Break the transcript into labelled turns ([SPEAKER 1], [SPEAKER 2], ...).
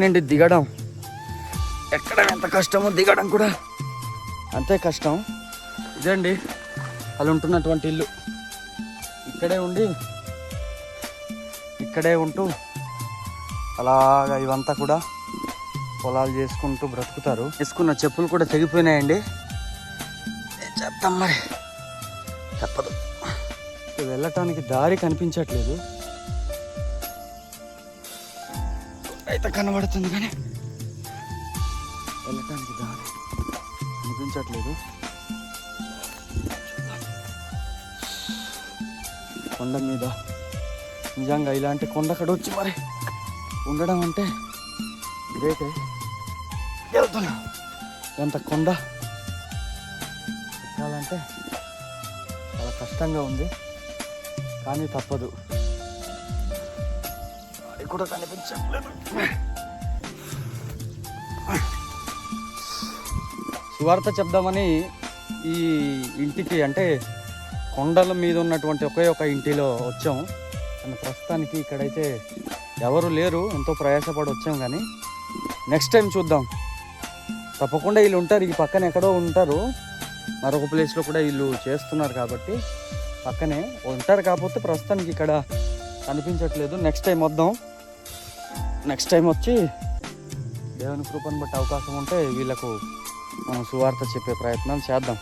[SPEAKER 1] నుండి దిగడం. ఎక్కడ ఎంత కష్టమో దిగడం కూడా అంతే కష్టం. ఇదండి వాళ్ళు ఉంటున్నటువంటి ఇల్లు. ఇక్కడే ఉండి ఇక్కడే ఉంటూ అలాగా ఇవంతా కూడా పొలాలు చేసుకుంటూ బ్రతుకుతారు. వేసుకున్న చెప్పులు కూడా తెగిపోయినాయండి. ఏం చేద్దాం మరి? తప్పదు. వెళ్ళటానికి దారి కనిపించట్లేదు. అయితే కనబడుతుంది కానీ వెళ్ళటానికి దారి కనిపించట్లేదు కొండ మీద నిజంగా ఇలాంటి కొండ అక్కడ వచ్చి మరి ఉండడం అంటే గ్రేటే. వెళ్తున్నా. ఎంత కొండ? ఎక్కాలంటే చాలా కష్టంగా ఉంది. కానీ తప్పదు. కూడా కనిపించట్లేదు. సువార్త చెప్దామని ఈ ఇంటికి అంటే కొండల మీద ఉన్నటువంటి ఒకే ఒక ఇంటిలో వచ్చాం. కానీ ప్రస్తుతానికి ఇక్కడైతే ఎవరు లేరు. ఎంతో ప్రయాసపడి వచ్చాం కానీ నెక్స్ట్ టైం చూద్దాం. తప్పకుండా వీళ్ళు ఉంటారు. ఈ పక్కన ఎక్కడో ఉంటారు. మరొక ప్లేస్లో కూడా వీళ్ళు చేస్తున్నారు కాబట్టి పక్కనే ఉంటారు. కాకపోతే ప్రస్తుతానికి ఇక్కడ కనిపించట్లేదు. నెక్స్ట్ టైం వద్దాం. నెక్స్ట్ టైం వచ్చి దేవుని కృపను బట్టి అవకాశం ఉంటే వీళ్ళకు మనం సువార్త చెప్పే ప్రయత్నం చేద్దాం.